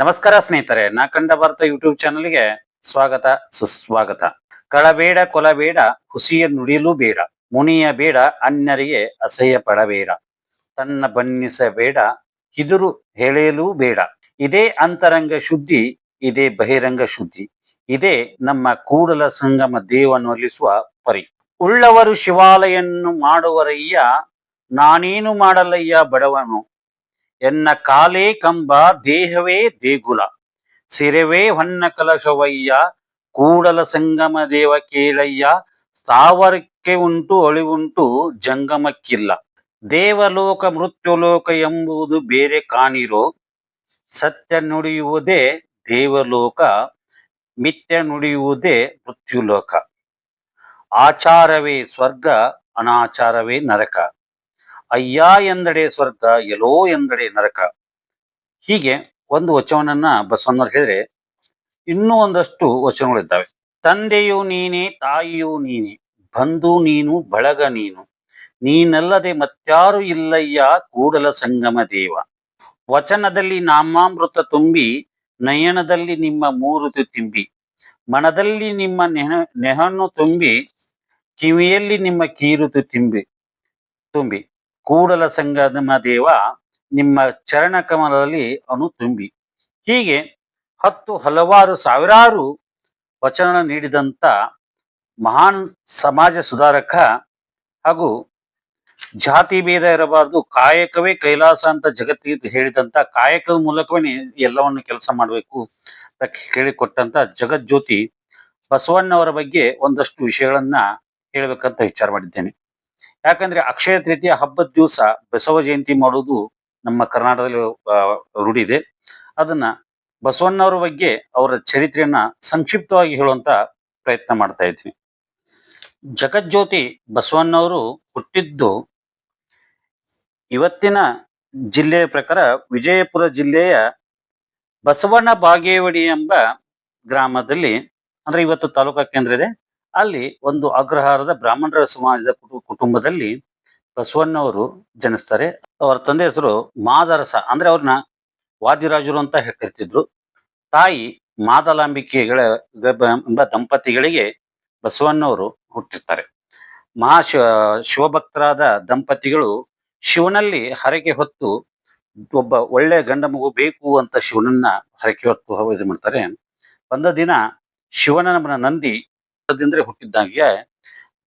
ನಮಸ್ಕಾರ ಸ್ನೇಹಿತರೆ, ನಾ ಕಂಡ ಭಾರತ ಯೂಟ್ಯೂಬ್ ಚಾನಲ್ಗೆ ಸ್ವಾಗತ, ಸುಸ್ವಾಗತ. ಕಳಬೇಡ ಕೊಲಬೇಡ, ಹುಸಿಯ ನುಡಿಯಲು ಬೇಡ. ಮುನಿಯ ಬೇಡ, ಅನ್ಯರಿಗೆ ಅಸಹ್ಯ ಪಡಬೇಡ. ತನ್ನ ಬನ್ನಿಸಬೇಡ ಕಿದುರು ಹೇಳಲು ಬೇಡ. ಇದೇ ಅಂತರಂಗ ಶುದ್ಧಿ, ಇದೇ ಬಹಿರಂಗ ಶುದ್ಧಿ. ಇದೇ ನಮ್ಮ ಕೂಡಲ ಸಂಗಮ ದೇವನೊಲಿಸುವ ಪರಿ. ಉಳ್ಳವರು ಶಿವಾಲಯನ್ನು ಮಾಡುವರಯ್ಯ, ನಾನೇನು ಮಾಡಲಯ್ಯ ಬಡವನು? ಎನ್ನ ಕಾಲೇ ಕಂಬ ದೇಹವೇ ದೇಗುಲ. ಸಿರವೇ ಹೊನ್ನ ಕಲಶವಯ್ಯ, ಕೂಡಲ ಸಂಗಮ ದೇವ ಕೇಳಯ್ಯ, ಸ್ಥಾವರಕ್ಕೆ ಉಂಟು ಅಳಿವುಂಟು ಜಂಗಮಕ್ಕಿಲ್ಲ. ದೇವಲೋಕ ಮೃತ್ಯುಲೋಕ ಎಂಬುದು ಬೇರೆ ಕಾಣಿರೋ. ಸತ್ಯ ನುಡಿಯುವುದೇ ದೇವಲೋಕ, ಮಿಥ್ಯ ನುಡಿಯುವುದೇ ಮೃತ್ಯುಲೋಕ. ಆಚಾರವೇ ಸ್ವರ್ಗ, ಅನಾಚಾರವೇ ನರಕ. ಅಯ್ಯ ಎಂದಡೆ ಸ್ವರ್ಗ ಎಲೋ ಎಂದಡೆ ನರಕ. ಹೀಗೆ ಒಂದು ವಚನವನ್ನ ಬಸವಣ್ಣ ಹೇಳಿದ್ರೆ ಇನ್ನೂ ಒಂದಷ್ಟು ವಚನಗಳಿದ್ದಾವೆ. ತಂದೆಯು ನೀನೇ, ತಾಯಿಯು ನೀನೆ, ಬಂಧು ನೀನು, ಬಳಗ ನೀನು, ನೀನಲ್ಲದೆ ಮತ್ಯಾರು ಇಲ್ಲಯ್ಯ, ಕೂಡಲ ಸಂಗಮ ದೇವ. ವಚನದಲ್ಲಿ ನಾಮಾಮೃತ ತುಂಬಿ, ನಯನದಲ್ಲಿ ನಿಮ್ಮ ಮೂರುತಿ ತುಂಬಿ, ಮನದಲ್ಲಿ ನಿಮ್ಮ ನೆಹ ನೆಹನ್ನು ತುಂಬಿ, ಕಿವಿಯಲ್ಲಿ ನಿಮ್ಮ ಕೀರುತು ತುಂಬಿ ತುಂಬಿ. ಕೂಡಲ ಸಂಗಮ ದೇವ ನಿಮ್ಮ ಚರಣ ಕಮಲದಲ್ಲಿ ಅನು ತುಂಬಿ. ಹೀಗೆ ಹತ್ತು ಹಲವಾರು ಸಾವಿರಾರು ವಚನ ನೀಡಿದಂತ ಮಹಾನ್ ಸಮಾಜ ಸುಧಾರಕ ಹಾಗೂ ಜಾತಿ ಭೇದ ಇರಬಾರದು, ಕಾಯಕವೇ ಕೈಲಾಸ ಅಂತ ಜಗತ್ತಿಗೆ ಹೇಳಿದಂತ ಕಾಯಕದ ಮೂಲಕವೇ ಎಲ್ಲವನ್ನು ಕೆಲಸ ಮಾಡಬೇಕು ಅಂತ ಹೇಳಿಕೊಟ್ಟಂತ ಜಗಜ್ಯೋತಿ ಬಸವಣ್ಣವರ ಬಗ್ಗೆ ಒಂದಷ್ಟು ವಿಷಯಗಳನ್ನ ಹೇಳ್ಬೇಕಂತ ವಿಚಾರ ಮಾಡಿದ್ದೇನೆ. ಯಾಕಂದ್ರೆ ಅಕ್ಷಯ ತೃತೀಯ ಹಬ್ಬದ ದಿವಸ ಬಸವ ಜಯಂತಿ ಮಾಡೋದು ನಮ್ಮ ಕರ್ನಾಟಕದಲ್ಲಿ ರೂಢಿ ಇದೆ ಅದನ್ನ ಬಸವಣ್ಣವರ ಬಗ್ಗೆ ಅವರ ಚರಿತ್ರೆಯನ್ನ ಸಂಕ್ಷಿಪ್ತವಾಗಿ ಹೇಳುವಂತ ಪ್ರಯತ್ನ ಮಾಡ್ತಾ ಇದ್ವಿ ಜಗಜ್ಯೋತಿ ಬಸವಣ್ಣವರು ಹುಟ್ಟಿದ್ದು ಇವತ್ತಿನ ಜಿಲ್ಲೆಯ ಪ್ರಕಾರ ವಿಜಯಪುರ ಜಿಲ್ಲೆಯ ಬಸವಣ್ಣ ಬಾಗೇವಾಡಿ ಎಂಬ ಗ್ರಾಮದಲ್ಲಿ, ಅಂದ್ರೆ ಇವತ್ತು ತಾಲೂಕಾ ಕೇಂದ್ರ ಇದೆ. ಅಲ್ಲಿ ಒಂದು ಅಗ್ರಹಾರದ ಬ್ರಾಹ್ಮಣರ ಸಮಾಜದ ಕುಟು- ಕುಟುಂಬದಲ್ಲಿ ಬಸವಣ್ಣವರು ಜನಿಸ್ತಾರೆ. ಅವರ ತಂದೆ ಹೆಸರು ಮಾದರಸ. ಅಂದ್ರೆ ಅವ್ರನ್ನ ವಾದಿರಾಜರು ಅಂತ ಕರಿತಿದ್ರು ತಾಯಿ ಮಾದಲಾಂಬಿಕೆಗಳ ಎಂಬ ದಂಪತಿಗಳಿಗೆ ಬಸವಣ್ಣವರು ಹುಟ್ಟಿರ್ತಾರೆ. ಮಹಾ ಶಿವ ಶಿವಭಕ್ತರಾದ ದಂಪತಿಗಳು ಶಿವನಲ್ಲಿ ಹರಕೆ ಹೊತ್ತು ಒಬ್ಬ ಒಳ್ಳೆ ಗಂಡ ಮಗು ಬೇಕು ಅಂತ ಶಿವನನ್ನ ಹರಕೆ ಹೊತ್ತು ಇದು ಮಾಡ್ತಾರೆ. ಒಂದು ದಿನ ಶಿವನ ನಂದಿ ಅಂದ್ರೆ ಹುಟ್ಟಿದ್ದಾಗೆ,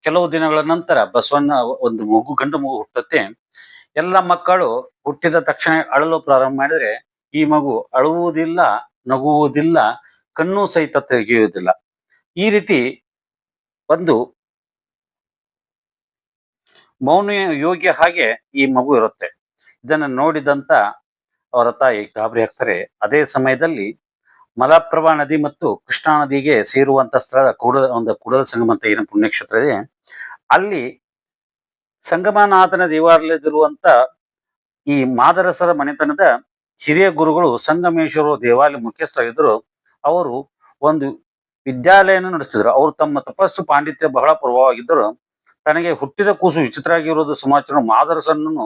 ಕೆಲವು ದಿನಗಳ ನಂತರ ಬಸವಣ್ಣ ಒಂದು ಮಗು, ಗಂಡು ಮಗು ಹುಟ್ಟತ್ತೆ. ಎಲ್ಲ ಮಕ್ಕಳು ಹುಟ್ಟಿದ ತಕ್ಷಣ ಅಳಲು ಪ್ರಾರಂಭ ಮಾಡಿದ್ರೆ ಈ ಮಗು ಅಳುವುದಿಲ್ಲ, ನಗುವುದಿಲ್ಲ, ಕಣ್ಣು ಸಹಿತ ತೆಗೆಯುವುದಿಲ್ಲ. ಈ ರೀತಿ ಒಂದು ಮೌನ ಯೋಗ್ಯ ಹಾಗೆ ಈ ಮಗು ಇರುತ್ತೆ. ಇದನ್ನ ನೋಡಿದಂತ ಅವರ ತಾಯಿ ಗಾಬರಿ ಆಗ್ತಾರೆ. ಅದೇ ಸಮಯದಲ್ಲಿ ಮಲಪ್ರಭಾ ನದಿ ಮತ್ತು ಕೃಷ್ಣಾ ನದಿಗೆ ಸೇರುವಂತ ಸ್ಥಳ ಕೂಡ ಒಂದು ಕೂಡಲ ಸಂಗಮ ಅಂತ ಏನು ಪುಣ್ಯಕ್ಷೇತ್ರ ಇದೆ. ಅಲ್ಲಿ ಸಂಗಮನಾಥನ ದೇವಾಲಯದಲ್ಲಿರುವಂತ ಈ ಮಾದರಸರ ಮನೆತನದ ಹಿರಿಯ ಗುರುಗಳು ಸಂಗಮೇಶ್ವರ ದೇವಾಲಯ ಮುಖ್ಯಸ್ಥರಾಗಿದ್ದರು. ಅವರು ಒಂದು ವಿದ್ಯಾಲಯನ ನಡೆಸ್ತಿದ್ರು ಅವರು ತಮ್ಮ ತಪಸ್ಸು ಪಾಂಡಿತ್ಯ ಬಹಳ ಪ್ರಭಾವವಾಗಿದ್ದರು. ತನಗೆ ಹುಟ್ಟಿದ ಕೂಸು ವಿಚಿತ್ರ ಆಗಿರೋದು ಸಮಾಚಾರ ಮಾದರಸನನ್ನು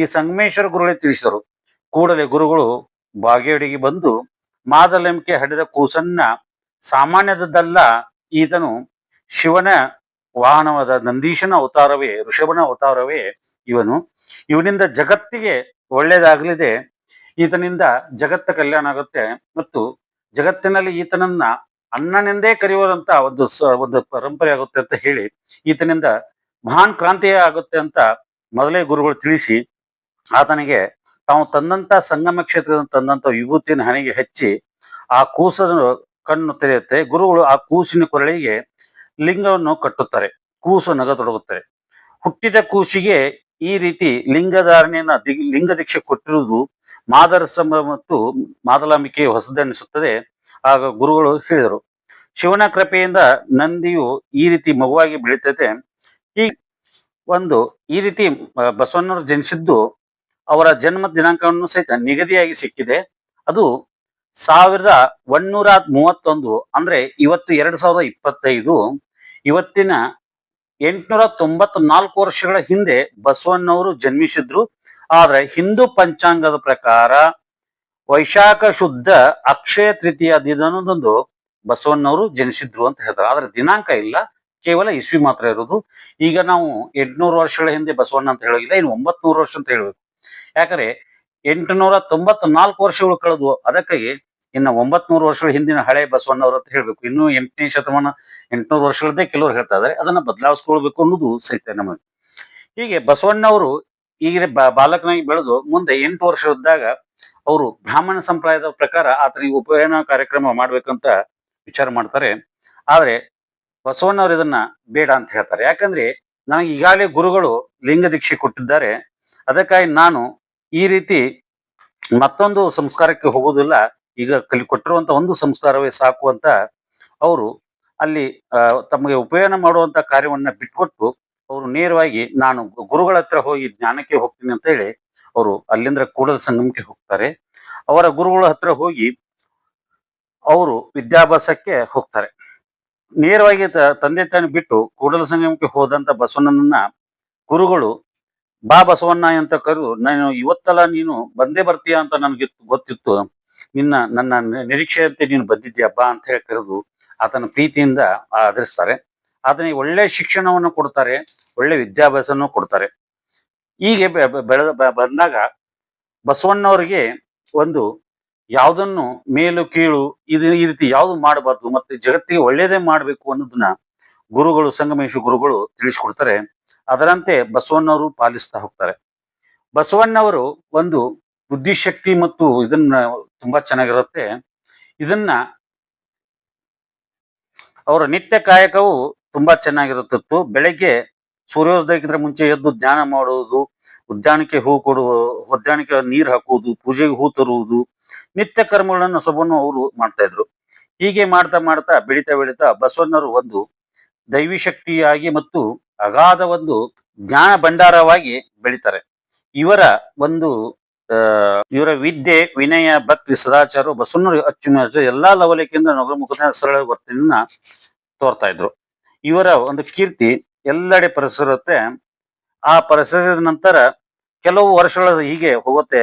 ಈ ಸಂಗಮೇಶ್ವರ ಗುರುಗಳೇ ತಿಳಿಸಿದರು. ಕೂಡಲೇ ಗುರುಗಳು ಬಾಗೇಡಿಗೆ ಬಂದು ಮಾದಲಂಬಿಕೆ ಹಡಿದ ಕೂಸನ್ನ ಸಾಮಾನ್ಯದಲ್ಲ ಈತನು ಶಿವನ ವಾಹನವಾದ ನಂದೀಶನ ಅವತಾರವೇ, ಋಷಭನ ಅವತಾರವೇ ಇವನು. ಇವನಿಂದ ಜಗತ್ತಿಗೆ ಒಳ್ಳೇದಾಗಲಿದೆ ಈತನಿಂದ ಜಗತ್ತ ಕಲ್ಯಾಣ ಆಗುತ್ತೆ. ಮತ್ತು ಜಗತ್ತಿನಲ್ಲಿ ಈತನನ್ನ ಅಣ್ಣನೆಂದೇ ಕರೆಯುವಂತ ಒಂದು ಒಂದು ಪರಂಪರೆ ಆಗುತ್ತೆ ಅಂತ ಹೇಳಿ ಈತನಿಂದ ಮಹಾನ್ ಕ್ರಾಂತಿಯೇ ಆಗುತ್ತೆ ಅಂತ ಮೊದಲೇ ಗುರುಗಳು ತಿಳಿಸಿ ಆತನಿಗೆ ತಾವು ತಂದಂತ ಸಂಗಮ ಕ್ಷೇತ್ರದಿಂದ ತಂದಂತ ವಿಭೂತಿಯನ್ನು ಹಣೆಗೆ ಹಚ್ಚಿ ಆ ಕೂಸನ್ನು ಕಣ್ಣು ತೆರೆಯುತ್ತೆ. ಗುರುಗಳು ಆ ಕೂಸಿನ ಕೊರಳಿಗೆ ಲಿಂಗವನ್ನು ಕಟ್ಟುತ್ತಾರೆ. ಕೂಸು ನಗತೊಡಗುತ್ತಾರೆ ಹುಟ್ಟಿದ ಕೂಸಿಗೆ ಈ ರೀತಿ ಲಿಂಗಧಾರಣೆಯನ್ನ ಲಿಂಗ ದೀಕ್ಷೆ ಕೊಟ್ಟಿರುವುದು ಮಾದರಸ ಮತ್ತು ಮಾದಲಾಂಬಿಕೆ ಹೊಸದೆನಿಸುತ್ತದೆ. ಆಗ ಗುರುಗಳು ಹೇಳಿದರು. ಶಿವನ ಕೃಪೆಯಿಂದ ನಂದಿಯು ಈ ರೀತಿ ಮಗುವಾಗಿ ಬೆಳೀತದೆ ಈ ಒಂದು ಈ ರೀತಿ ಬಸವಣ್ಣವರು ಜನಿಸಿದ್ದು ಅವರ ಜನ್ಮ ದಿನಾಂಕವನ್ನು ಸಹಿತ ನಿಗದಿಯಾಗಿ ಸಿಕ್ಕಿದೆ. ಅದು ಸಾವಿರದ ಒಂದೂರ ಮೂವತ್ತೊಂದು ಅಂದ್ರೆ ಇವತ್ತು ಎರಡು ಸಾವಿರದ ಇಪ್ಪತ್ತೈದು. ಇವತ್ತಿನ ಎಂಟುನೂರ ತೊಂಬತ್ನಾಲ್ಕು ವರ್ಷಗಳ ಹಿಂದೆ ಬಸವಣ್ಣವರು ಜನ್ಮಿಸಿದ್ರು. ಆದ್ರೆ ಹಿಂದೂ ಪಂಚಾಂಗದ ಪ್ರಕಾರ ವೈಶಾಖ ಶುದ್ಧ ಅಕ್ಷಯ ತೃತೀಯ ದಿನದಂದು ಬಸವಣ್ಣವರು ಜನಿಸಿದ್ರು ಅಂತ ಹೇಳ್ತಾರೆ. ಆದ್ರೆ ದಿನಾಂಕ ಇಲ್ಲ, ಕೇವಲ ಇಸ್ವಿ ಮಾತ್ರ ಇರೋದು. ಈಗ ನಾವು ಎಂಟ್ನೂರು ವರ್ಷಗಳ ಹಿಂದೆ ಬಸವಣ್ಣ ಅಂತ ಹೇಳೋದಿಲ್ಲ, ಇನ್ನು ಒಂಬತ್ನೂರು ವರ್ಷ ಅಂತ ಹೇಳ್ಬೇಕು. ಯಾಕಂದ್ರೆ ಎಂಟುನೂರ ತೊಂಬತ್ ನಾಲ್ಕು ವರ್ಷಗಳು ಕಳೆದು ಅದಕ್ಕಾಗಿ ಇನ್ನು ಒಂಬತ್ನೂರು ವರ್ಷಗಳ ಹಿಂದಿನ ಹಳೆ ಬಸವಣ್ಣವ್ರ ಅಂತ ಹೇಳ್ಬೇಕು. ಇನ್ನು ಎಂಟನೇ ಶತಮಾನ ಎಂಟುನೂರು ವರ್ಷಗಳದ್ದೇ ಕೆಲವರು ಹೇಳ್ತಾ ಇದಾರೆ ಅದನ್ನ ಬದಲಾಯಿಸ್ಕೊಳ್ಬೇಕು ಅನ್ನೋದು ಸಹಿತ ನಮಗೆ ಹೀಗೆ ಬಸವಣ್ಣವರು ಈಗ ಬಾಲಕನಾಗಿ ಬೆಳೆದು ಮುಂದೆ ಎಂಟು ವರ್ಷ ಇದ್ದಾಗ ಅವರು ಬ್ರಾಹ್ಮಣ ಸಂಪ್ರದಾಯದ ಪ್ರಕಾರ ಆತನಿಗೆ ಉಪಯೋಗ ಕಾರ್ಯಕ್ರಮ ಮಾಡ್ಬೇಕಂತ ವಿಚಾರ ಮಾಡ್ತಾರೆ. ಆದ್ರೆ ಬಸವಣ್ಣವ್ರು ಇದನ್ನ ಬೇಡ ಅಂತ ಹೇಳ್ತಾರೆ. ಯಾಕಂದ್ರೆ ನನಗೆ ಈಗಾಗಲೇ ಗುರುಗಳು ಲಿಂಗ ದೀಕ್ಷೆ ಕೊಟ್ಟಿದ್ದಾರೆ. ಅದಕ್ಕಾಗಿ ನಾನು ಈ ರೀತಿ ಮತ್ತೊಂದು ಸಂಸ್ಕಾರಕ್ಕೆ ಹೋಗೋದಿಲ್ಲ ಈಗ ಕಲಿ ಕೊಟ್ಟಿರುವಂತ ಒಂದು ಸಂಸ್ಕಾರವೇ ಸಾಕು ಅಂತ ಅವರು ಅಲ್ಲಿ ತಮಗೆ ಉಪಯೋಗ ಮಾಡುವಂತ ಕಾರ್ಯವನ್ನ ಬಿಟ್ಕೊಟ್ಟು ಅವರು ನೇರವಾಗಿ ನಾನು ಗುರುಗಳ ಹತ್ರ ಹೋಗಿ ಜ್ಞಾನಕ್ಕೆ ಹೋಗ್ತೀನಿ ಅಂತ ಹೇಳಿ ಅವರು ಅಲ್ಲಿಂದ ಕೂಡಲ ಸಂಗಮಕ್ಕೆ ಹೋಗ್ತಾರೆ. ಅವರ ಗುರುಗಳ ಹತ್ರ ಹೋಗಿ ಅವರು ವಿದ್ಯಾಭ್ಯಾಸಕ್ಕೆ ಹೋಗ್ತಾರೆ. ನೇರವಾಗಿ ತಂದೆ ತಾನು ಬಿಟ್ಟು ಕೂಡಲ ಸಂಗಮಕ್ಕೆ ಹೋದಂತ ಬಸವಣ್ಣನನ್ನ ಗುರುಗಳು ಬಾ ಬಸವಣ್ಣ ಅಂತ ಕರೆದು, ನಾನು ಇವತ್ತಲ್ಲ ನೀನು ಬಂದೇ ಬರ್ತೀಯ ಅಂತ ನನಗೆ ಗೊತ್ತಿತ್ತು. ನಿನ್ನ ನನ್ನ ನಿರೀಕ್ಷೆಯಂತೆ ನೀನು ಬಾ ಅಂತ ಹೇಳಿ ಕರೆದು ಆತನ ಪ್ರೀತಿಯಿಂದ ಆಧರಿಸ್ತಾರೆ. ಆತನಿಗೆ ಒಳ್ಳೆ ಶಿಕ್ಷಣವನ್ನು ಕೊಡ್ತಾರೆ, ಒಳ್ಳೆ ವಿದ್ಯಾಭ್ಯಾಸವನ್ನು ಕೊಡ್ತಾರೆ. ಹೀಗೆ ಬೆಳೆದ ಬಂದಾಗ ಬಸವಣ್ಣವರಿಗೆ ಒಂದು ಯಾವುದನ್ನು ಮೇಲು ಕೀಳು ಇದು ಈ ರೀತಿ ಯಾವುದು ಮಾಡಬಾರ್ದು, ಮತ್ತೆ ಜಗತ್ತಿಗೆ ಒಳ್ಳೇದೇ ಮಾಡಬೇಕು ಅನ್ನೋದನ್ನ ಗುರುಗಳು ಸಂಗಮೇಶ ಗುರುಗಳು ತಿಳಿಸ್ಕೊಡ್ತಾರೆ. ಅದರಂತೆ ಬಸವಣ್ಣವರು ಪಾಲಿಸ್ತಾ ಹೋಗ್ತಾರೆ. ಬಸವಣ್ಣವರು ಒಂದು ಬುದ್ಧಿಶಕ್ತಿ ಮತ್ತು ಇದನ್ನ ತುಂಬಾ ಚೆನ್ನಾಗಿರುತ್ತೆ. ಇದನ್ನ ಅವರ ನಿತ್ಯ ಕಾಯಕವು ತುಂಬಾ ಚೆನ್ನಾಗಿರುತ್ತಿತ್ತು. ಬೆಳಗ್ಗೆ ಸೂರ್ಯೋದಯಕ್ಕಿಂತ ಮುಂಚೆ ಎದ್ದು ಧ್ಯಾನ ಮಾಡುವುದು, ಉದ್ಯಾನಕ್ಕೆ ಹೂ ಕೊಡುವ ಉದ್ಯಾನಕ್ಕೆ ನೀರು ಹಾಕುವುದು, ಪೂಜೆಗೆ ಹೂ ತರುವುದು, ನಿತ್ಯ ಕರ್ಮಗಳನ್ನು ಸಬನ್ನು ಅವರು ಮಾಡ್ತಾ ಇದ್ರು. ಹೀಗೆ ಮಾಡ್ತಾ ಮಾಡ್ತಾ ಬೆಳೀತಾ ಬೆಳೀತಾ ಬಸವಣ್ಣರು ಒಂದು ದೈವಿ ಶಕ್ತಿಯಾಗಿ ಮತ್ತು ಅಗಾಧ ಒಂದು ಜ್ಞಾನ ಭಂಡಾರವಾಗಿ ಬೆಳಿತಾರೆ. ಇವರ ಒಂದು ಇವರ ವಿದ್ಯೆ, ವಿನಯ, ಭಕ್ತಿ, ಸದಾಚಾರ ಬಸವಣ್ಣರು ಅಚ್ಚುಮೆಚ್ಚು ಎಲ್ಲಾ ಲವಲಿಕೆಯಿಂದ ನಗರಮುಖದ ಸರಳ ವರ್ತನೆಯನ್ನ ತೋರ್ತಾ ಇದ್ರು. ಇವರ ಒಂದು ಕೀರ್ತಿ ಎಲ್ಲೆಡೆ ಪರಿಸರುತ್ತೆ ಆ ಪರಿಸರದ ನಂತರ ಕೆಲವು ವರ್ಷಗಳ ಹೀಗೆ ಹೋಗುತ್ತೆ.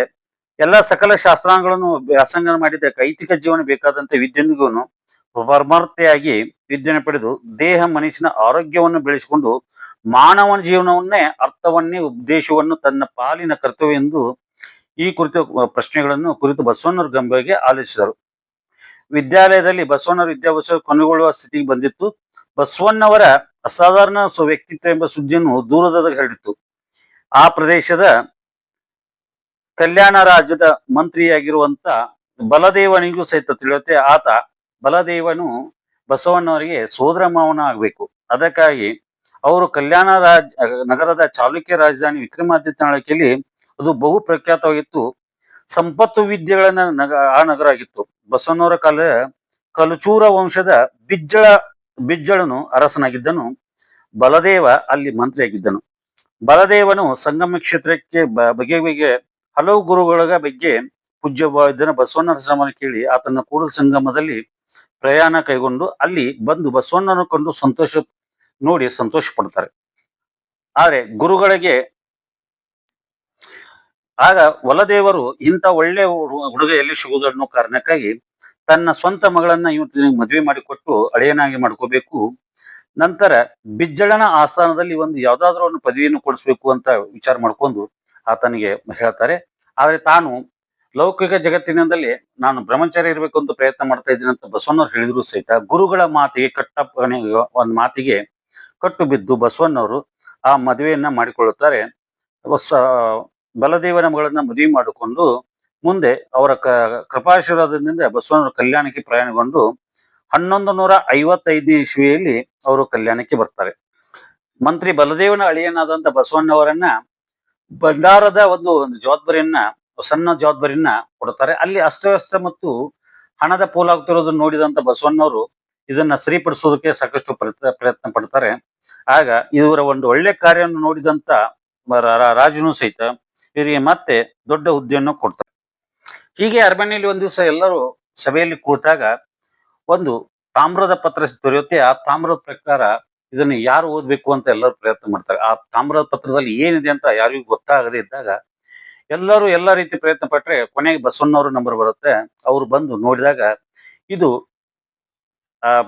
ಎಲ್ಲ ಸಕಲ ಶಾಸ್ತ್ರಾಂಗಗಳನ್ನು ವ್ಯಾಸಂಗ ಮಾಡಿದ ಐತಿಕ ಜೀವನ ಬೇಕಾದಂತ ವಿದ್ಯೆಗೂ ಪರಮಾರ್ಥಿಯಾಗಿ ವಿದ್ಯೆಯನ್ನು ಪಡೆದು ದೇಹ ಮನುಷ್ಯನ ಆರೋಗ್ಯವನ್ನು ಬೆಳೆಸಿಕೊಂಡು ಮಾನವನ ಜೀವನವನ್ನೇ ಅರ್ಥವನ್ನೇ ಉದ್ದೇಶವನ್ನು ತನ್ನ ಪಾಲಿನ ಕರ್ತವ್ಯ ಎಂದು ಈ ಕುರಿತು ಪ್ರಶ್ನೆಗಳನ್ನು ಕುರಿತು ಬಸವಣ್ಣವ್ರ ಗಂಭೀರಿಗೆ ಆಲಿಸಿದರು ವಿದ್ಯಾಲಯದಲ್ಲಿ ಬಸವಣ್ಣರ ವಿದ್ಯಾಭ್ಯಾಸ ಕೊನೆಗೊಳ್ಳುವ ಸ್ಥಿತಿಗೆ ಬಂದಿತ್ತು. ಬಸವಣ್ಣವರ ಅಸಾಧಾರಣ ಸ್ವ ವ್ಯಕ್ತಿತ್ವ ಎಂಬ ಸುದ್ದಿಯನ್ನು ದೂರದ ಹರಡಿತು ಆ ಪ್ರದೇಶದ ಕಲ್ಯಾಣ ರಾಜ್ಯದ ಮಂತ್ರಿಯಾಗಿರುವಂತ ಬಲದೇವನಿಗೂ ಸಹಿತ ತಿಳಿಯುತ್ತೆ, ಆತ ಬಲದೇವನು ಬಸವಣ್ಣವರಿಗೆ ಸೋದರ ಮಾವನ ಆಗ್ಬೇಕು ಅದಕ್ಕಾಗಿ ಅವರು ಕಲ್ಯಾಣ ರಾಜ್ ನಗರದ ಚಾಲುಕ್ಯ ರಾಜಧಾನಿ ವಿಕ್ರಮಾದಿತ್ಯ ಆಳ್ವಿಕೆಯಲ್ಲಿ ಅದು ಬಹು ಪ್ರಖ್ಯಾತವಾಗಿತ್ತು. ಸಂಪತ್ತು ವಿದ್ಯೆಗಳನ್ನ ನಗ, ಆ ನಗರ ಆಗಿತ್ತು. ಬಸವನವರ ಕಾಲ, ಕಲಚೂರ ವಂಶದ ಬಿಜ್ಜಳ, ಬಿಜ್ಜಳನು ಅರಸನಾಗಿದ್ದನು. ಬಲದೇವ ಅಲ್ಲಿ ಮಂತ್ರಿಯಾಗಿದ್ದನು. ಬಲದೇವನು ಸಂಗಮ ಕ್ಷೇತ್ರಕ್ಕೆ ಬಗೆ ಬಗೆ ಹಲವು ಗುರುಗಳ ಬಗ್ಗೆ ಪೂಜ್ಯವಾಗಿದ್ದನ ಬಸವಣ್ಣನ ಶ್ರಮನ ಕೇಳಿ ಆತನ ಕೂಡಲ ಸಂಗಮದಲ್ಲಿ ಪ್ರಯಾಣ ಕೈಗೊಂಡು ಅಲ್ಲಿ ಬಂದು ಬಸವಣ್ಣನ ಕಂಡು ಸಂತೋಷ ನೋಡಿ ಸಂತೋಷ ಪಡ್ತಾರೆ. ಆದರೆ ಗುರುಗಳಿಗೆ ಆಗ ವಲದೇವರು ಇಂಥ ಒಳ್ಳೆ ಹುಡು- ಹುಡುಗ ಎಲ್ಲಿ ಸಿಗುವುದು ಅನ್ನೋ ಕಾರಣಕ್ಕಾಗಿ ತನ್ನ ಸ್ವಂತ ಮಗಳನ್ನ ಇವತ್ತು ಮದುವೆ ಮಾಡಿಕೊಟ್ಟು ಅಳೆಯನಾಗಿ ಮಾಡ್ಕೋಬೇಕು. ನಂತರ ಬಿಜ್ಜಳನ ಆಸ್ಥಾನದಲ್ಲಿ ಒಂದು ಯಾವ್ದಾದ್ರು ಒಂದು ಪದವಿಯನ್ನು ಕೊಡಿಸ್ಬೇಕು ಅಂತ ವಿಚಾರ ಮಾಡ್ಕೊಂಡು ಆತನಿಗೆ ಹೇಳ್ತಾರೆ. ಆದ್ರೆ ತಾನು ಲೌಕಿಕ ಜಗತ್ತಿನಿಂದಲೇ ನಾನು ಬ್ರಹ್ಮಚಾರಿ ಇರಬೇಕು ಅಂತ ಪ್ರಯತ್ನ ಮಾಡ್ತಾ ಇದ್ದೀನಿ ಅಂತ ಬಸವಣ್ಣವ್ರು ಹೇಳಿದ್ರು ಸಹಿತ ಗುರುಗಳ ಮಾತಿಗೆ ಕಟ್ಟಪ್ಪಣೆ ಒಂದು ಮಾತಿಗೆ ಕಟ್ಟು ಬಿದ್ದು ಬಸವಣ್ಣವರು ಆ ಮದುವೆಯನ್ನ ಮಾಡಿಕೊಳ್ಳುತ್ತಾರೆ. ಹೊಸ ಬಲದೇವನ ಮಗಳನ್ನ ಮದುವೆ ಮಾಡಿಕೊಂಡು ಮುಂದೆ ಅವರ ಕೃಪಾಶೀರ್ವಾದದಿಂದ ಬಸವಣ್ಣರ ಕಲ್ಯಾಣಕ್ಕೆ ಪ್ರಯಾಣಗೊಂಡು ಹನ್ನೊಂದು ನೂರ ಐವತ್ತೈದನೇ ಇಸ್ವಿಯಲ್ಲಿ ಅವರು ಕಲ್ಯಾಣಕ್ಕೆ ಬರ್ತಾರೆ. ಮಂತ್ರಿ ಬಲದೇವನ ಅಳಿಯನಾದಂತ ಬಸವಣ್ಣವರನ್ನ ಭಂಡಾರದ ಒಂದು ಒಂದು ಜವಾಬ್ದಾರಿಯನ್ನ, ಸಣ್ಣ ಜವಾಬ್ದಾರಿಯನ್ನ ಕೊಡ್ತಾರೆ. ಅಲ್ಲಿ ಅಸ್ತವ್ಯಸ್ತ ಮತ್ತು ಹಣದ ಪೋಲಾಗ್ತಿರೋದನ್ನ ನೋಡಿದಂತ ಬಸವಣ್ಣವರು ಇದನ್ನ ಸರಿಪಡಿಸೋದಕ್ಕೆ ಸಾಕಷ್ಟು ಪ್ರಯತ್ನ ಪಡ್ತಾರೆ. ಆಗ ಇವರ ಒಂದು ಒಳ್ಳೆ ಕಾರ್ಯವನ್ನು ನೋಡಿದಂತ ರಾಜನು ಸಹಿತ ಇವರಿಗೆ ಮತ್ತೆ ದೊಡ್ಡ ಹುದ್ದೆಯನ್ನು ಕೊಡ್ತಾರೆ. ಹೀಗೆ ಅರಮನೆಯಲ್ಲಿ ಒಂದ್ ದಿವಸ ಎಲ್ಲರೂ ಸಭೆಯಲ್ಲಿ ಕೂತಾಗ ಒಂದು ತಾಮ್ರದ ಪತ್ರ ದೊರೆಯುತ್ತೆ. ಆ ತಾಮ್ರದ ಪ್ರಕಾರ ಇದನ್ನು ಯಾರು ಓದ್ಬೇಕು ಅಂತ ಎಲ್ಲರೂ ಪ್ರಯತ್ನ ಮಾಡ್ತಾರೆ. ಆ ತಾಮ್ರದ ಪತ್ರದಲ್ಲಿ ಏನಿದೆ ಅಂತ ಯಾರಿಗೂ ಗೊತ್ತಾಗದೇ ಇದ್ದಾಗ ಎಲ್ಲರೂ ಎಲ್ಲ ರೀತಿ ಪ್ರಯತ್ನ ಪಟ್ಟರೆ ಕೊನೆಗೆ ಬಸವಣ್ಣವ್ರ ನಂಬರ್ ಬರುತ್ತೆ. ಅವ್ರು ಬಂದು ನೋಡಿದಾಗ ಇದು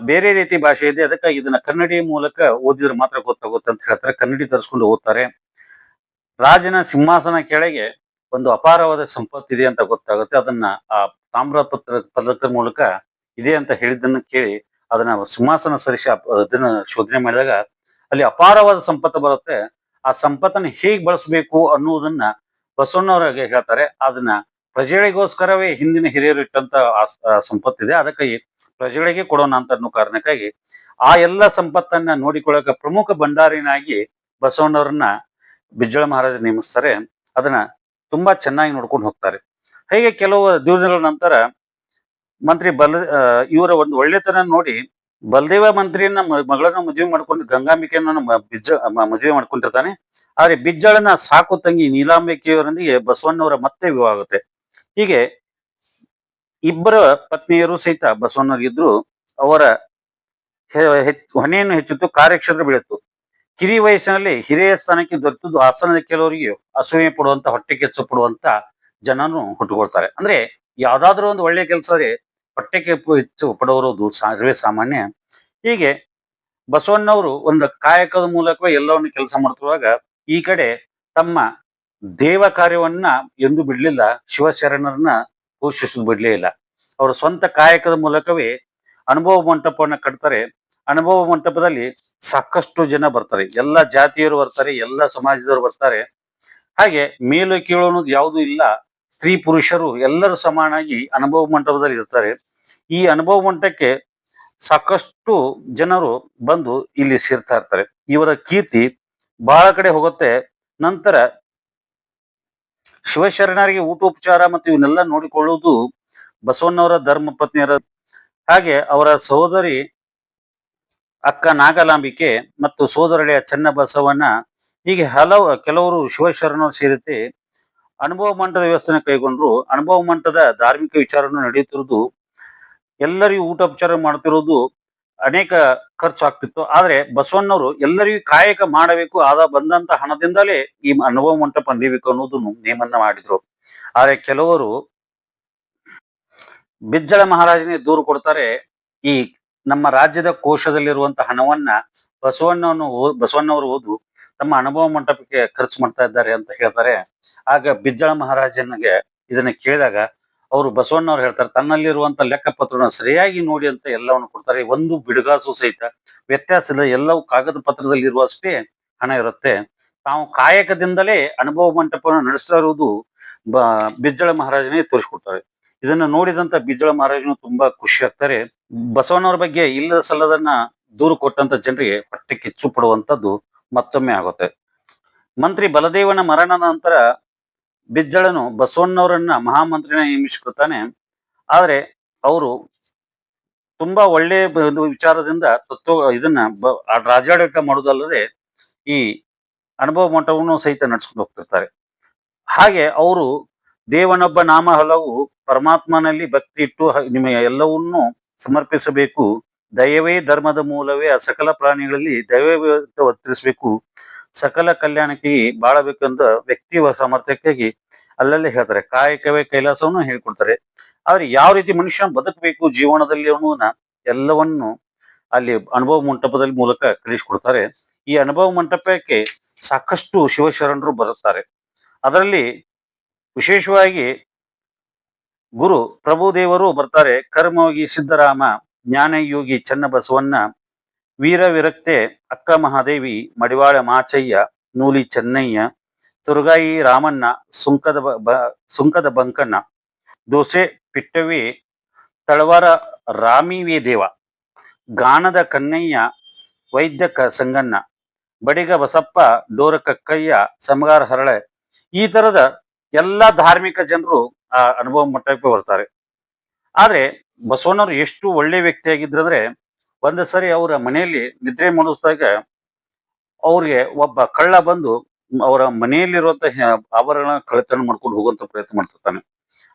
ಬೇರೆ ರೀತಿ ಭಾಷೆ ಇದೆ. ಅದಕ್ಕಾಗಿ ಇದನ್ನ ಕನ್ನಡಿ ಮೂಲಕ ಓದಿದ್ರೆ ಮಾತ್ರ ಗೊತ್ತಾಗುತ್ತೆ ಅಂತ ಹೇಳ್ತಾರೆ. ಕನ್ನಡಿ ತರಿಸ್ಕೊಂಡು ಓದ್ತಾರೆ. ರಾಜನ ಸಿಂಹಾಸನ ಕೆಳಗೆ ಒಂದು ಅಪಾರವಾದ ಸಂಪತ್ತಿದೆ ಅಂತ ಗೊತ್ತಾಗುತ್ತೆ. ಅದನ್ನ ಆ ತಾಮ್ರ ಪತ್ರ ಪದಕದ ಮೂಲಕ ಇದೆ ಅಂತ ಹೇಳಿದ್ದನ್ನ ಕೇಳಿ ಅದನ್ನ ಸಿಂಹಾಸನ ಸರಿಸಿ ಅದನ್ನ ಶೋಧನೆ ಮಾಡಿದಾಗ ಅಲ್ಲಿ ಅಪಾರವಾದ ಸಂಪತ್ತು ಬರುತ್ತೆ. ಆ ಸಂಪತ್ತನ್ನು ಹೇಗೆ ಬಳಸಬೇಕು ಅನ್ನುವುದನ್ನ ಬಸವಣ್ಣವರಿಗೆ ಹೇಳ್ತಾರೆ. ಅದನ್ನ ಪ್ರಜೆಗಳಿಗೋಸ್ಕರವೇ ಹಿಂದಿನ ಹಿರಿಯರು ಇಟ್ಟಂತ ಸಂಪತ್ತಿದೆ. ಅದಕ್ಕಾಗಿ ಪ್ರಜೆಗಳಿಗೆ ಕೊಡೋಣ ಅಂತ ಅನ್ನೋ ಕಾರಣಕ್ಕಾಗಿ ಆ ಎಲ್ಲ ಸಂಪತ್ತನ್ನ ನೋಡಿಕೊಳ್ಳಕ ಪ್ರಮುಖ ಭಂಡಾರಿನಾಗಿ ಬಸವಣ್ಣವ್ರನ್ನ ಬಿಜ್ಜಳ ಮಹಾರಾಜ ನೇಮಿಸ್ತಾರೆ. ಅದನ್ನ ತುಂಬಾ ಚೆನ್ನಾಗಿ ನೋಡ್ಕೊಂಡು ಹೋಗ್ತಾರೆ. ಹೇಗೆ ಕೆಲವು ದಿವಸಗಳ ನಂತರ ಮಂತ್ರಿ ಬಲ ಇವರ ಒಂದು ಒಳ್ಳೆತನ ನೋಡಿ ಬಲದೇವ ಮಂತ್ರಿಯನ್ನ ಮಗಳನ್ನ ಮದುವೆ ಮಾಡ್ಕೊಂಡು ಗಂಗಾಂಬಿಕೆಯನ್ನ ಬಿಜ್ಜ ಮದುವೆ ಮಾಡ್ಕೊಂಡಿರ್ತಾನೆ. ಆದ್ರೆ ಬಿಜ್ಜಳನ ಸಾಕು ತಂಗಿ ನೀಲಾಂಬಿಕೆಯವರೊಂದಿಗೆ ಬಸವಣ್ಣವರ ಮತ್ತೆ ವಿವಾಹ ಆಗುತ್ತೆ. ಹೀಗೆ ಇಬ್ಬರ ಪತ್ನಿಯರು ಸಹಿತ ಬಸವಣ್ಣರಿದ್ರು ಅವರ ಹೊಣೆಯನ್ನು ಹೆಚ್ಚಿತ್ತು, ಕಾರ್ಯಕ್ಷೇತ್ರ ಬೆಳೆಯಿತು ಕಿರಿ ವಯಸ್ಸಿನಲ್ಲಿ ಹಿರಿಯ ಸ್ಥಾನಕ್ಕೆ ದೊರೆತದ್ದು ಆಸನದ ಕೆಲವರಿಗೆ ಅಸೂಯೆ ಪಡುವಂತ, ಹೊಟ್ಟೆ ಕೆಚ್ಚು ಪಡುವಂತ ಜನನು ಹುಟ್ಟುಕೊಳ್ತಾರೆ. ಅಂದ್ರೆ ಯಾವ್ದಾದ್ರು ಒಂದು ಒಳ್ಳೆ ಕೆಲಸ ಹೊಟ್ಟೆ ಹೆಚ್ಚು ಪಡುವುದು ಸರ್ವೇ ಸಾಮಾನ್ಯ. ಹೀಗೆ ಬಸವಣ್ಣವರು ಒಂದು ಕಾಯಕದ ಮೂಲಕವೇ ಎಲ್ಲವನ್ನು ಕೆಲಸ ಮಾಡ್ತಿರುವಾಗ ಈ ಕಡೆ ತಮ್ಮ ದೇವ ಕಾರ್ಯವನ್ನ ಎಂದು ಬಿಡ್ಲಿಲ್ಲ, ಶಿವಶರಣರನ್ನ ಪೋಷಿಸಲು ಬಿಡ್ಲೇ ಇಲ್ಲ. ಅವರ ಸ್ವಂತ ಕಾಯಕದ ಮೂಲಕವೇ ಅನುಭವ ಮಂಟಪವನ್ನ ಕಟ್ತಾರೆ. ಅನುಭವ ಮಂಟಪದಲ್ಲಿ ಸಾಕಷ್ಟು ಜನ ಬರ್ತಾರೆ. ಎಲ್ಲ ಜಾತಿಯರು ಬರ್ತಾರೆ, ಎಲ್ಲ ಸಮಾಜದವರು ಬರ್ತಾರೆ. ಹಾಗೆ ಮೇಲು ಕೀಳು ಅನ್ನೋದು ಯಾವುದೂ ಇಲ್ಲ. ಸ್ತ್ರೀ ಪುರುಷರು ಎಲ್ಲರೂ ಸಮಾನಾಗಿ ಅನುಭವ ಮಂಟಪದಲ್ಲಿ ಇರ್ತಾರೆ. ಈ ಅನುಭವ ಮಂಟಪಕ್ಕೆ ಸಾಕಷ್ಟು ಜನರು ಬಂದು ಇಲ್ಲಿ ಸೇರ್ತಾ ಇರ್ತಾರೆ. ಇವರ ಕೀರ್ತಿ ಬಹಳ ಕಡೆ ಹೋಗುತ್ತೆ. ನಂತರ ಶಿವಶರಣರಿಗೆ ಊಟೋಪಚಾರ ಮತ್ತು ಇವನ್ನೆಲ್ಲ ನೋಡಿಕೊಳ್ಳುವುದು ಬಸವಣ್ಣವರ ಧರ್ಮ ಪತ್ನಿಯರ ಹಾಗೆ ಅವರ ಸಹೋದರಿ ಅಕ್ಕ ನಾಗಲಾಂಬಿಕೆ ಮತ್ತು ಸೋದರಳೆಯ ಚನ್ನಬಸವಣ್ಣ ಹೀಗೆ ಹಲವು, ಕೆಲವರು ಶಿವಶರಣರು ಸೇರಿಸಿ ಅನುಭವ ಮಂಟದ ವ್ಯವಸ್ಥೆನ ಕೈಗೊಂಡ್ರು. ಅನುಭವ ಮಂಟದ ಧಾರ್ಮಿಕ ವಿಚಾರವನ್ನು ನಡೆಯುತ್ತಿರುವುದು, ಎಲ್ಲರಿಗೂ ಊಟೋಪಚಾರ ಮಾಡ್ತಿರೋದು ಅನೇಕ ಖರ್ಚು ಆಗ್ತಿತ್ತು. ಆದ್ರೆ ಬಸವಣ್ಣವರು ಎಲ್ಲರಿಗೂ ಕಾಯಕ ಮಾಡಬೇಕು, ಆದ ಬಂದಂತ ಹಣದಿಂದಲೇ ಈ ಅನುಭವ ಮಂಟಪ ನಡೀಬೇಕು ಅನ್ನೋದನ್ನು ನೇಮನ್ನ ಮಾಡಿದ್ರು. ಆದ್ರೆ ಕೆಲವರು ಬಿಜ್ಜಳ ಮಹಾರಾಜನೇ ದೂರು ಕೊಡ್ತಾರೆ, ಈ ನಮ್ಮ ರಾಜ್ಯದ ಕೋಶದಲ್ಲಿರುವಂತ ಹಣವನ್ನ ಬಸವಣ್ಣವನ್ನು ಬಸವಣ್ಣವರು ಓದು ತಮ್ಮ ಅನುಭವ ಮಂಟಪಕ್ಕೆ ಖರ್ಚು ಮಾಡ್ತಾ ಇದ್ದಾರೆ ಅಂತ ಹೇಳ್ತಾರೆ. ಆಗ ಬಿಜ್ಜಳ ಮಹಾರಾಜನಿಗೆ ಇದನ್ನ ಕೇಳಿದಾಗ ಅವರು ಬಸವಣ್ಣವ್ರು ಹೇಳ್ತಾರೆ, ತನ್ನಲ್ಲಿರುವಂತ ಲೆಕ್ಕಪತ್ರವನ್ನು ಸರಿಯಾಗಿ ನೋಡಿ ಅಂತ ಎಲ್ಲವನ್ನು ಕೊಡ್ತಾರೆ. ಒಂದು ಬಿಡುಗಾಸು ಸಹಿತ ವ್ಯತ್ಯಾಸ ಇಲ್ಲ, ಎಲ್ಲವೂ ಕಾಗದ ಪತ್ರದಲ್ಲಿ ಇರುವಷ್ಟೇ ಹಣ ಇರುತ್ತೆ. ತಾವು ಕಾಯಕದಿಂದಲೇ ಅನುಭವ ಮಂಟಪವನ್ನು ನಡೆಸ್ತಾ ಇರುವುದು ಬ, ಬಿಜ್ಜಳ ಮಹಾರಾಜನೇ ತೋರಿಸ್ಕೊಡ್ತಾರೆ. ಇದನ್ನ ನೋಡಿದಂತ ಬಿಜ್ಜಳ ಮಹಾರಾಜನು ತುಂಬಾ ಖುಷಿ ಆಗ್ತಾರೆ. ಬಸವಣ್ಣವ್ರ ಬಗ್ಗೆ ಇಲ್ಲದ ಸಲ್ಲದನ್ನ ದೂರು ಕೊಟ್ಟಂತ ಜನರಿಗೆ ಹೊಟ್ಟೆ ಕಿಚ್ಚು ಪಡುವಂತದ್ದು ಮತ್ತೊಮ್ಮೆ ಆಗುತ್ತೆ. ಮಂತ್ರಿ ಬಲದೇವನ ಮರಣ ನಂತರ ಬಿಜ್ಜಳನು ಬಸವಣ್ಣವರನ್ನ ಮಹಾಮಂತ್ರಿನ ನೇಮಿಸಿಕೊಳ್ತಾನೆ. ಆದರೆ ಅವರು ತುಂಬಾ ಒಳ್ಳೆ ವಿಚಾರದಿಂದ ತತ್ವ, ಇದನ್ನ ರಾಜಾಡಳಿತ ಮಾಡೋದಲ್ಲದೆ ಈ ಅನುಭವ ಮಟ್ಟವನ್ನು ಸಹಿತ ನಡ್ಸ್ಕೊಂಡು ಹೋಗ್ತಿರ್ತಾರೆ. ಹಾಗೆ ಅವರು ದೇವನೊಬ್ಬ ನಾಮ ಹಲವು ಪರಮಾತ್ಮನಲ್ಲಿ ಭಕ್ತಿ ಇಟ್ಟು ನಿಮ್ಮ ಎಲ್ಲವನ್ನೂ ಸಮರ್ಪಿಸಬೇಕು. ದಯವೇ ಧರ್ಮದ ಮೂಲವೇ ಆ ಸಕಲ ಪ್ರಾಣಿಗಳಲ್ಲಿ ದೈವವೇ ಅಂತ ವರ್ತಿಸಬೇಕು ಸಕಲ ಕಲ್ಯಾಣಕ್ಕೆ ಬಾಳಬೇಕಂತ ವ್ಯಕ್ತಿ ಸಾಮರ್ಥ್ಯಕ್ಕಾಗಿ ಅಲ್ಲಲ್ಲೇ ಹೇಳ್ತಾರೆ. ಕಾಯಕವೇ ಕೈಲಾಸವನ್ನು ಹೇಳ್ಕೊಡ್ತಾರೆ. ಆದ್ರೆ ಯಾವ ರೀತಿ ಮನುಷ್ಯ ಬದುಕಬೇಕು ಜೀವನದಲ್ಲಿ ಅನ್ನೋದನ್ನ ಎಲ್ಲವನ್ನು ಅಲ್ಲಿ ಅನುಭವ ಮಂಟಪದಲ್ಲಿ ಮೂಲಕ ಕಲಿಸ್ಕೊಡ್ತಾರೆ ಈ ಅನುಭವ ಮಂಟಪಕ್ಕೆ ಸಾಕಷ್ಟು ಶಿವಶರಣರು ಬರುತ್ತಾರೆ. ಅದರಲ್ಲಿ ವಿಶೇಷವಾಗಿ ಗುರು ಪ್ರಭುದೇವರು ಬರ್ತಾರೆ. ಕರ್ಮಯೋಗಿ ಸಿದ್ದರಾಮ ಜ್ಞಾನಯೋಗಿ ಚನ್ನಬಸವಣ್ಣ ವೀರ ವಿರಕ್ತೆ ಅಕ್ಕ ಮಹಾದೇವಿ, ಮಡಿವಾಳ ಮಾಚಯ್ಯ, ನೂಲಿ ಚೆನ್ನಯ್ಯ ತುರುಗಾಯಿ ರಾಮಣ್ಣ, ಸುಂಕದ ಸುಂಕದ ಬಂಕಣ್ಣ, ದೋಸೆ ಪಿಟ್ಟವಿ ತಳವಾರ ರಾಮಿವೇ ದೇವ ಗಾಣದ ಕನ್ನಯ್ಯ ವೈದ್ಯಕ ಸಂಗಣ್ಣ, ಬಡಿಗ ಬಸಪ್ಪ, ಡೋರ ಕಕ್ಕಯ್ಯ, ಸಮಗಾರ ಹರಳೆ, ಈ ತರದ ಎಲ್ಲ ಧಾರ್ಮಿಕ ಜನರು ಆ ಅನುಭವ ಮಟ್ಟಕ್ಕೆ ಬರ್ತಾರೆ. ಆದ್ರೆ ಬಸವಣ್ಣವ್ರು ಎಷ್ಟು ಒಳ್ಳೆ ವ್ಯಕ್ತಿ ಅಂದ್ರೆ ಒಂದು ಸರಿ ಅವರ ಮನೆಯಲ್ಲಿ ನಿದ್ರೆ ಮಾಡಿಸಿದಾಗ ಅವ್ರಿಗೆ ಒಬ್ಬ ಕಳ್ಳ ಬಂದು ಅವರ ಮನೆಯಲ್ಲಿರುವಂತಹ ಆಭರಣ ಕಳ್ಳತನ ಮಾಡ್ಕೊಂಡು ಹೋಗುವಂತ ಪ್ರಯತ್ನ ಮಾಡ್ತಿರ್ತಾನೆ.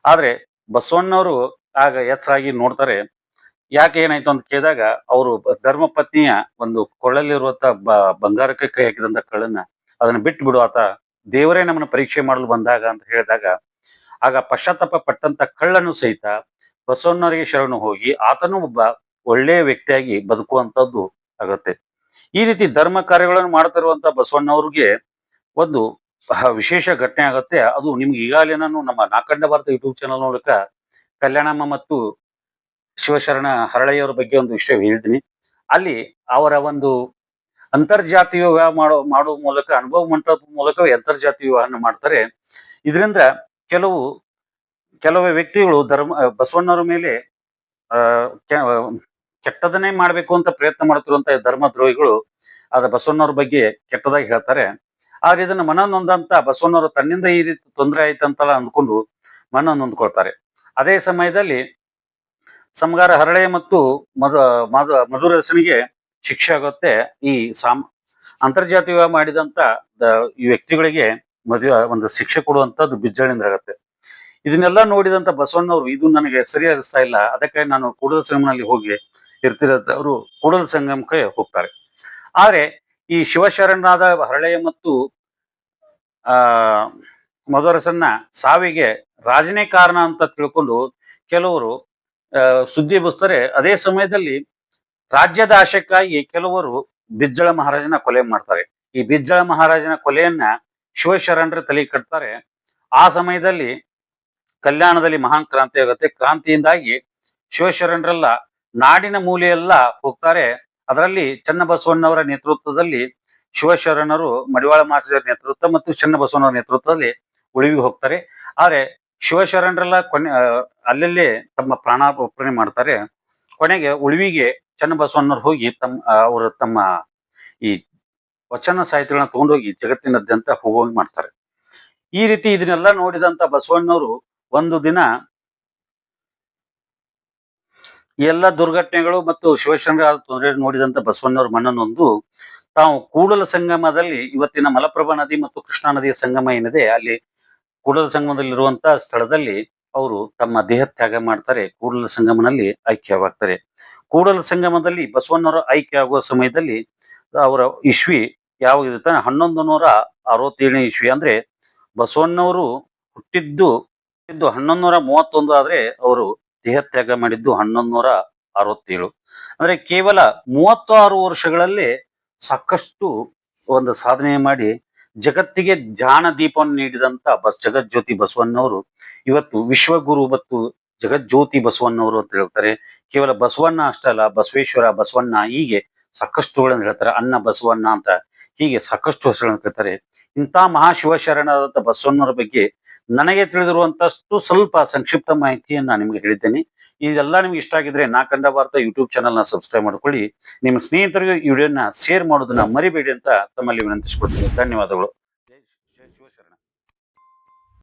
ಆದ್ರೆ ಬಸವಣ್ಣವರು ಆಗ ಹೆಚ್ಚಾಗಿ ನೋಡ್ತಾರೆ, ಯಾಕೆ ಏನಾಯ್ತು ಅಂತ ಕೇಳಿದಾಗ ಅವರು ಧರ್ಮ ಪತ್ನಿಯ ಒಂದು ಕೊಳ್ಳಲ್ಲಿರುವಂತ ಬಂಗಾರಕ್ಕೆ ಕೈ ಹಾಕಿದಂತ ಕಳ್ಳನ್ನ ಅದನ್ನ ಬಿಟ್ಟು ಬಿಡು ಆತ, ದೇವರೇ ನಮ್ಮನ್ನ ಪರೀಕ್ಷೆ ಮಾಡಲು ಬಂದಾಗ ಅಂತ ಹೇಳಿದಾಗ ಆಗ ಪಶ್ಚಾತ್ತಾಪ ಪಟ್ಟಂತ ಕಳ್ಳನು ಸಹಿತ ಬಸವಣ್ಣವರಿಗೆ ಶರಣು ಹೋಗಿ ಆತನೂ ಒಬ್ಬ ಒಳ್ಳೆಯ ವ್ಯಕ್ತಿಯಾಗಿ ಬದುಕುವಂತದ್ದು ಆಗತ್ತೆ ಈ ರೀತಿ ಧರ್ಮ ಕಾರ್ಯಗಳನ್ನು ಮಾಡ್ತಿರುವಂತ ಬಸವಣ್ಣವ್ರಿಗೆ ಒಂದು ವಿಶೇಷ ಘಟನೆ ಆಗತ್ತೆ. ಅದು ನಿಮ್ಗೆ ಈಗಾಗಲೇ ನಾನು ನಮ್ಮ ನಾಕಂಡ ಭಾರತ ಯೂಟ್ಯೂಬ್ ಚಾನಲ್ ಮೂಲಕ ಕಲ್ಯಾಣಮ್ಮ ಮತ್ತು ಶಿವಶರಣ ಹರಳೆಯವರ ಬಗ್ಗೆ ಒಂದು ವಿಷಯ ಹೇಳಿದ್ದೀನಿ. ಅಲ್ಲಿ ಅವರ ಒಂದು ಅಂತರ್ಜಾತೀಯ ವಿವಾಹ ಮಾಡೋ, ಮಾಡುವ ಮೂಲಕ, ಅನುಭವ ಮಂಟಪದ ಮೂಲಕ ಅಂತರ್ಜಾತೀಯ ವಿವಾಹನ ಮಾಡ್ತಾರೆ. ಇದರಿಂದ ಕೆಲವು ಕೆಲವು ವ್ಯಕ್ತಿಗಳು ಧರ್ಮ, ಬಸವಣ್ಣವರ ಮೇಲೆ ಕೆಟ್ಟದನ್ನೇ ಮಾಡಬೇಕು ಅಂತ ಪ್ರಯತ್ನ ಮಾಡ್ತಿರುವಂತ ಧರ್ಮ ದ್ರೋಹಿಗಳು ಅದ ಬಸವಣ್ಣವ್ರ ಬಗ್ಗೆ ಕೆಟ್ಟದಾಗಿ ಹೇಳ್ತಾರೆ. ಆದ್ರೆ ಇದನ್ನ ಮನ ನೊಂದಂತ ಬಸವಣ್ಣವರು ತನ್ನಿಂದ ಈ ರೀತಿ ತೊಂದರೆ ಆಯ್ತಂತಲ್ಲ ಅಂದ್ಕೊಂಡು ಮನ ನೊಂದ್ಕೊಳ್ತಾರೆ. ಅದೇ ಸಮಯದಲ್ಲಿ ಸಮಗಾರ ಹರಳೆ ಮತ್ತು ಮಧು ಮಧು ಮಧುರಸನಿಗೆ ಶಿಕ್ಷೆ ಆಗುತ್ತೆ ಈ ಸಾಮ್, ಅಂತರ್ಜಾತೀಯ ವಿವಾಹ ಮಾಡಿದಂತ ಈ ವ್ಯಕ್ತಿಗಳಿಗೆ ಮದುವೆ, ಒಂದು ಶಿಕ್ಷೆ ಕೊಡುವಂತದ್ದು ಬಿಜ್ಜಳಿಂದ ಆಗುತ್ತೆ. ಇದನ್ನೆಲ್ಲ ನೋಡಿದಂತ ಬಸವಣ್ಣವ್ರು, ಇದು ನನಗೆ ಸರಿ ಇಲ್ಲ, ಅದಕ್ಕೆ ನಾನು ಕೂಡಲ ಸಿನಿಮಾನಲ್ಲಿ ಹೋಗಿ ಇರ್ತಿರತ್ತ ಅವರು ಕೂಡಲ ಸಂಗಮಕ್ಕೆ ಹೋಗ್ತಾರೆ. ಆದ್ರೆ ಈ ಶಿವಶರಣರಾದ ಹರಳೆಯ ಮತ್ತು, ಆ, ಮದರಸನ್ನ ಸಾವಿಗೆ ರಾಜನೇ ಕಾರಣ ಅಂತ ತಿಳ್ಕೊಂಡು ಕೆಲವರು ಸುದ್ದಿ ಬಸ್ತಾರೆ ಅದೇ ಸಮಯದಲ್ಲಿ ರಾಜ್ಯದ ಆಶೆಕ್ಕಾಗಿ ಕೆಲವರು ಬಿಜ್ಜಳ ಮಹಾರಾಜನ ಕೊಲೆ ಮಾಡ್ತಾರೆ. ಈ ಬಿಜ್ಜಳ ಮಹಾರಾಜನ ಕೊಲೆಯನ್ನ ಶಿವಶರಣರ ತಲೆ ಕಟ್ತಾರೆ ಆ ಸಮಯದಲ್ಲಿ ಕಲ್ಯಾಣದಲ್ಲಿ ಮಹಾನ್ ಕ್ರಾಂತಿ ಆಗುತ್ತೆ. ಕ್ರಾಂತಿಯಿಂದಾಗಿ ಶಿವಶರಣರೆಲ್ಲ ನಾಡಿನ ಮೂಲೆಯೆಲ್ಲ ಹೋಗ್ತಾರೆ. ಅದರಲ್ಲಿ ಚನ್ನಬಸವಣ್ಣವರ ನೇತೃತ್ವದಲ್ಲಿ ಶಿವಶರಣರು, ಮಡಿವಾಳ ಮಾಸ್ಟರ್ ನೇತೃತ್ವ ಮತ್ತು ಚನ್ನಬಸವಣ್ಣವರ ನೇತೃತ್ವದಲ್ಲಿ ಉಳಿವಿ ಹೋಗ್ತಾರೆ. ಆದ್ರೆ ಶಿವಶರಣರೆಲ್ಲ ಕೊನೆ ಅಲ್ಲಲ್ಲೇ ತಮ್ಮ ಪ್ರಾಣಾರ್ಪಣೆ ಮಾಡ್ತಾರೆ. ಕೊನೆಗೆ ಉಳಿವಿಗೆ ಚನ್ನಬಸವಣ್ಣವ್ರು ಹೋಗಿ ತಮ್ಮ ಅವರು ತಮ್ಮ ಈ ವಚನ ಸಾಹಿತ್ಯಗಳನ್ನ ತಗೊಂಡೋಗಿ ಜಗತ್ತಿನಾದ್ಯಂತ ಹೋಗೋಂಗ್ ಮಾಡ್ತಾರೆ. ಈ ರೀತಿ ಇದನ್ನೆಲ್ಲ ನೋಡಿದಂತ ಬಸವಣ್ಣವರು ಒಂದು ದಿನ ಎಲ್ಲ ದುರ್ಘಟನೆಗಳು ಮತ್ತು ಶಿವಶಂಕರ ತೊಂದರೆ ನೋಡಿದಂತ ಬಸವಣ್ಣವ್ರ ಮನನೊಂದು. ತಾವು ಕೂಡಲ ಸಂಗಮದಲ್ಲಿ ಇವತ್ತಿನ ಮಲಪ್ರಭಾ ನದಿ ಮತ್ತು ಕೃಷ್ಣಾ ನದಿಯ ಸಂಗಮ ಏನಿದೆ, ಅಲ್ಲಿ ಕೂಡಲ ಸಂಗಮದಲ್ಲಿ ಇರುವಂತಹ ಸ್ಥಳದಲ್ಲಿ ಅವರು ತಮ್ಮ ದೇಹ ತ್ಯಾಗ ಮಾಡ್ತಾರೆ, ಕೂಡಲ ಸಂಗಮನಲ್ಲಿ ಐಕ್ಯವಾಗ್ತಾರೆ. ಕೂಡಲ ಸಂಗಮದಲ್ಲಿ ಬಸವಣ್ಣವರ ಐಕ್ಯ ಆಗುವ ಸಮಯದಲ್ಲಿ ಅವರ ಇಶ್ವಿ ಯಾವಾಗ ಇರುತ್ತೆ ಹನ್ನೊಂದು ನೂರ ಅರವತ್ತೇಳನೇ ಇಶ್ವಿ ಅಂದ್ರೆ ಬಸವಣ್ಣವರು ಹುಟ್ಟಿದ್ದು ಹುಟ್ಟಿದ್ದು ಹನ್ನೊಂದು ನೂರ ಮೂವತ್ತೊಂದು ಆದ್ರೆ ಅವರು ದೇಹ ತ್ಯಾಗ ಮಾಡಿದ್ದು ಹನ್ನೊಂದು ಅರವತ್ತೇಳು. ಅಂದ್ರೆ ಕೇವಲ ಮೂವತ್ತಾರು ವರ್ಷಗಳಲ್ಲಿ ಸಾಕಷ್ಟು ಒಂದು ಸಾಧನೆ ಮಾಡಿ ಜಗತ್ತಿಗೆ ಜಾಣ ದೀಪವನ್ನು ನೀಡಿದಂತ ಬಸ್ ಜಗಜ್ಯೋತಿ ಬಸವಣ್ಣವರು ಇವತ್ತು ವಿಶ್ವಗುರು ಮತ್ತು ಜಗಜ್ಯೋತಿ ಬಸವಣ್ಣವರು ಅಂತ ಹೇಳ್ತಾರೆ. ಕೇವಲ ಬಸವಣ್ಣ ಅಷ್ಟೇ ಬಸವೇಶ್ವರ, ಬಸವಣ್ಣ ಹೀಗೆ ಸಾಕಷ್ಟುಗಳನ್ನು ಹೇಳ್ತಾರೆ. ಅನ್ನ ಬಸವಣ್ಣ ಅಂತ ಹೀಗೆ ಸಾಕಷ್ಟು ಹೆಸರುಗಳನ್ನು ಹೇಳ್ತಾರೆ ಇಂಥ ಮಹಾಶಿವಶರಣರಾದಂಥ ಬಸವಣ್ಣವರ ಬಗ್ಗೆ ನನಗೆ ತಿಳಿದಿರುವಂತಷ್ಟು ಸ್ವಲ್ಪ ಸಂಕ್ಷಿಪ್ತ ಮಾಹಿತಿಯನ್ನು ನಾನು ನಿಮಗೆ ಹೇಳಿದ್ದೇನೆ. ಇದೆಲ್ಲ ನಿಮ್ಗೆ ಇಷ್ಟ ಆಗಿದ್ರೆ ನಾಕಂಡ ಭಾರತ ಯೂಟ್ಯೂಬ್ ಚಾನಲ್ನ ಸಬ್ಸ್ಕ್ರೈಬ್ ಮಾಡ್ಕೊಳ್ಳಿ. ನಿಮ್ಮ ಸ್ನೇಹಿತರಿಗೆ ಈ ವಿಡಿಯೋನ ಶೇರ್ ಮಾಡೋದನ್ನ ಮರಿಬೇಡಿ ಅಂತ ತಮ್ಮಲ್ಲಿ ವಿನಂತಿಸ್ಕೊಡ್ತೀನಿ ಧನ್ಯವಾದಗಳು.